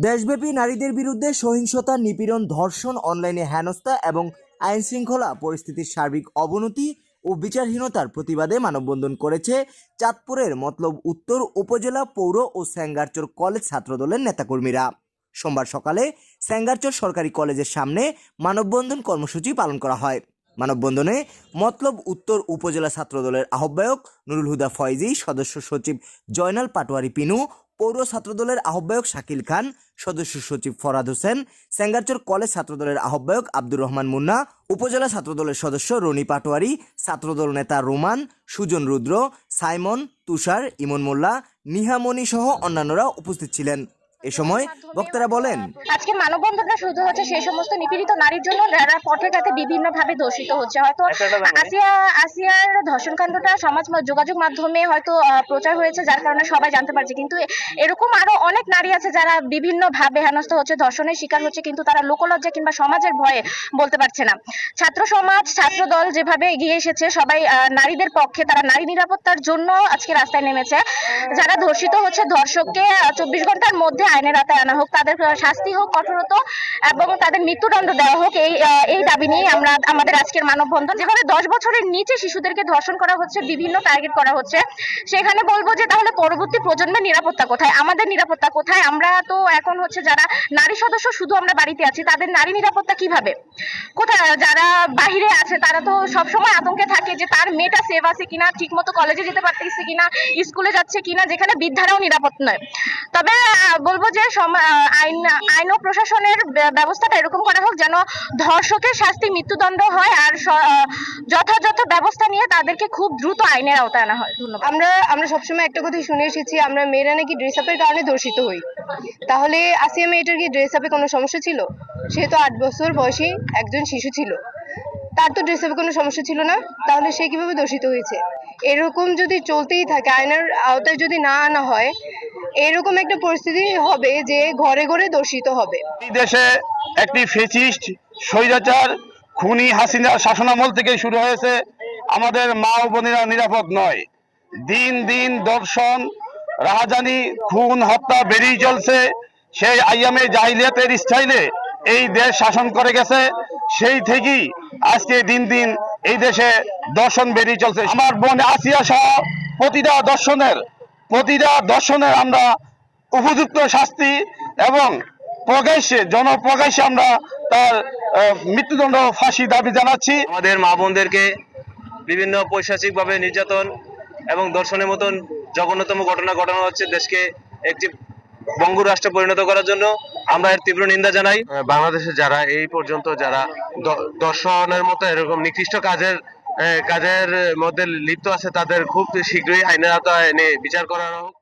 দেশব্যাপী নারীদের বিরুদ্ধে সহিংসতা, নিপীড়ন, ধর্ষণ, অনলাইনে হেনস্থা এবং আইন শৃঙ্খলা পরিস্থিতির সার্বিক অবনতি ও বিচারহীনতার প্রতিবাদে মানববন্ধন করেছে চাঁদপুরের মতলব উত্তর উপজেলা পৌর ও স্যাঙ্গারচর কলেজ ছাত্রদলের নেতাকর্মীরা। সোমবার সকালে স্যাঙ্গারচর সরকারি কলেজের সামনে মানববন্ধন কর্মসূচি পালন করা হয়। মানববন্ধনে মতলব উত্তর উপজেলা ছাত্রদলের আহ্বায়ক নুরুল হুদা ফয়জি, সদস্য সচিব জয়নাল পাটোয়ারি পিনু পৌর ছাত্রদলের আহ্বায়ক শাকিল খান, সদস্য সচিব ফরাদ হোসেন স্যাঙ্গারচর কলেজ ছাত্রদলের আহ্বায়ক আব্দুর রহমান মুন্না, উপজেলা ছাত্রদলের সদস্য রনি পাটোয়ারি, ছাত্রদল নেতা রোমান, সুজন রুদ্র, সাইমন, তুষার, ইমন মোল্লা, নিহামণি সহ অন্যান্যরা উপস্থিত ছিলেন। এ সময় বক্তারা বলেন আজকে মানববন্ধনটা শুরু হচ্ছে সেই সমস্ত নিপীড়িত নারীর জন্য। যারা পথে ঘাটে বিভিন্ন ভাবে দূষিত হচ্ছে হয়তো আসিয়া আসিয়ার ধর্ষণ কাণ্ডটা সমাজ যোগাযোগ মাধ্যমে হয়তো প্রচার হয়েছে যার কারণে সবাই জানতে পারছে। কিন্তু এরকম আরও অনেক নারী আছে যারা বিভিন্ন ভাবে হেনস্থ হচ্ছে ধর্ষণের শিকার হচ্ছে কিন্তু তারা লোকলজ্জা কিংবা সমাজের ভয়ে বলতে পারছে না। ছাত্র সমাজ ছাত্র দল যেভাবে এগিয়ে এসেছে সবাই আহ, নারীদের পক্ষে তারা নারী নিরাপত্তার জন্য আজকে রাস্তায় নেমেছে। যারা ধর্ষিত হচ্ছে ধর্ষককে চব্বিশ ঘণ্টার মধ্যে আইনের আওতায় আনা হোক, তাদের শাস্তি হোক কঠোরত এবং তাদের মৃত্যুদণ্ড দেওয়া হোক, এই এই দাবি নিয়ে আমরা আমাদের আজকের মানববন্ধন। যেভাবে দশ বছরের নিচে শিশুদেরকে ধর্ষণ করা হচ্ছে, বিভিন্ন টার্গেট করা হচ্ছে, সেখানে বলব যে তাহলে পরবর্তী প্রজন্মের নিরাপত্তা কোথায়? আমাদের নিরাপত্তা কোথায়? আমরা তো এখন হচ্ছে যারা নারী সদস্য, শুধু আমরা বাড়িতে আছি, তাদের নারী নিরাপত্তা কীভাবে? কোথায়? যারা বাহিরে আছে, তারা তো সবসময় আতঙ্কে থাকে যে তার মেয়েটা সেভ আছে কিনা ঠিক মতো কলেজে যেতে পারতেছে কিনা স্কুলে যাচ্ছে কিনা, যেখানে বৃদ্ধারাও নিরাপদ নয়। তবে বলব যে আইন আইন ও প্রশাসনের ব্যবস্থাটা এরকম করা হোক যেন ধর্ষকের শাস্তি মৃত্যুদণ্ড হয় আর যথাযথ ব্যবস্থা নিয়ে তাদেরকে খুব দ্রুত আইনের আওতায় আনা হয়। ধন্যবাদ। আমরা আমরা সবসময় একটা কথাই শুনে এসেছি, আমরা মেয়েরা নাকি ড্রেস আপের কারণে ধর্ষিত হই। তাহলে আসিয়া মেয়েটার কি ড্রেস আপে কোনো সমস্যা ছিল? সে তো আট বছর বয়সী একজন শিশু ছিল। তার তো ড্রেস আপে কোনো সমস্যা ছিল না, তাহলে সে কীভাবে দূষিত হয়েছে? এরকম যদি চলতেই থাকে, আইনের আওতায় যদি না আনা হয় এরকম একটা পরিস্থিতি হবে যে ঘরে ঘরে দূষিত হবে। এই দেশে একটি ফেসিস্ট, স্বৈরাচার, খুনি হাসিনার শাসনামল থেকে শুরু হয়েছে। আমাদের মা ও বোনেরা নিরাপদ নয়। দিন দিন দর্শন, রাহাজানি, খুন, হত্যা বেরিয়ে চলছে। সেই আইয়ামে জাহিলিয়াতের স্টাইলে এই দেশ শাসন করে গেছে। সেই থেকেই আজকে দিন দিন এই দেশে দর্শন বেরিয়ে চলছে। আমার বোন আসিয়া সহ প্রতিটা দর্শনের প্রতিটা দর্শনের আমরা উপযুক্ত শাস্তি এবং প্রকাশ্যে জনপ্রকাশ্যে আমরা তার মৃত্যুদণ্ড ফাঁসি দাবি জানাচ্ছি। আমাদের মা বোনদেরকে বিভিন্ন পৈশাচিক ভাবে নির্যাতন এবং দর্শনের মতন জঘন্যতম ঘটনা ঘটানো হচ্ছে দেশকে একটি বঙ্গ রাষ্ট্রে পরিণত করার জন্য। আমরা এর তীব্র নিন্দা জানাই। বাংলাদেশে যারা এই পর্যন্ত যারা দর্শনের মতো এরকম নিকৃষ্ট কাজের কাজের মধ্যে লিপ্ত আছে তাদের খুব শীঘ্রই আইনের আওতায় এনে বিচার করানো হোক।